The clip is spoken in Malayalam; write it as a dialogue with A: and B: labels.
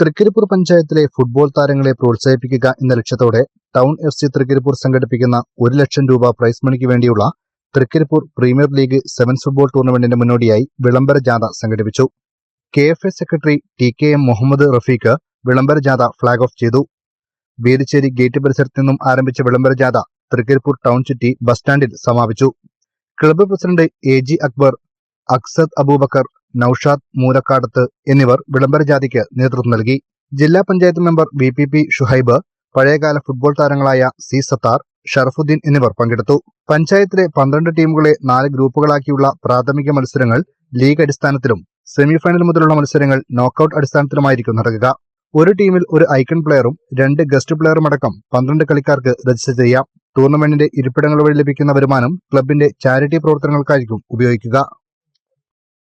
A: തൃക്കരിപ്പൂർ പഞ്ചായത്തിലെ ഫുട്ബോൾ താരങ്ങളെ പ്രോത്സാഹിപ്പിക്കുക എന്ന ലക്ഷ്യത്തോടെ ടൗൺ എഫ് സി തൃക്കരിപ്പൂർ സംഘടിപ്പിക്കുന്ന ഒരു ലക്ഷം രൂപ പ്രൈസ് മണിക്ക് വേണ്ടിയുള്ള Trikaripur premier league sevens football ടൂർണമെന്റിന് മുന്നോടിയായി വിളംബര ജാഥ സംഘടിപ്പിച്ചു. K F A secretary T K M Muhammad Rafeeq വിളംബര ജാഥ ഫ്ളാഗ് ഓഫ് ചെയ്തു. ബേരിച്ചേരി ഗേറ്റ് പരിസരത്ത് നിന്നും ആരംഭിച്ച വിളംബര ജാഥ തൃക്കരിപ്പൂർ ടൗൺ ചുറ്റി ബസ് സ്റ്റാൻഡിൽ സമാപിച്ചു. Club president A G Akbar Aksad Abubakar Noushad Moolakkadath എന്നിവർ വിളംബര ജാഥയ്ക്ക് നേതൃത്വം നൽകി. ജില്ലാ panchayat member B P P Shuhaib പഴയകാല ഫുട്ബോൾ താരങ്ങളായ സി സത്താർ ഷറഫുദ്ദീൻ എന്നിവർ പങ്കെടുത്തു. പഞ്ചായത്തിലെ പന്ത്രണ്ട് ടീമുകളെ നാല് ഗ്രൂപ്പുകളാക്കിയുള്ള പ്രാഥമിക മത്സരങ്ങൾ ലീഗ് അടിസ്ഥാനത്തിലും സെമിഫൈനൽ മുതലുള്ള മത്സരങ്ങൾ നോക്കൌട്ട് അടിസ്ഥാനത്തിലുമായിരിക്കും നടക്കുക. ഒരു ടീമിൽ ഒരു ഐക്കൺ പ്ലെയറും രണ്ട് ഗസ്റ്റ് പ്ലെയറും അടക്കം പന്ത്രണ്ട് കളിക്കാർക്ക് രജിസ്റ്റർ ചെയ്യാം. ടൂർണമെന്റിന്റെ ഇരിപ്പിടങ്ങൾ വഴി ലഭിക്കുന്ന വരുമാനം ക്ലബിന്റെ ചാരിറ്റി പ്രവർത്തനങ്ങൾക്കായിരിക്കും ഉപയോഗിക്കുക.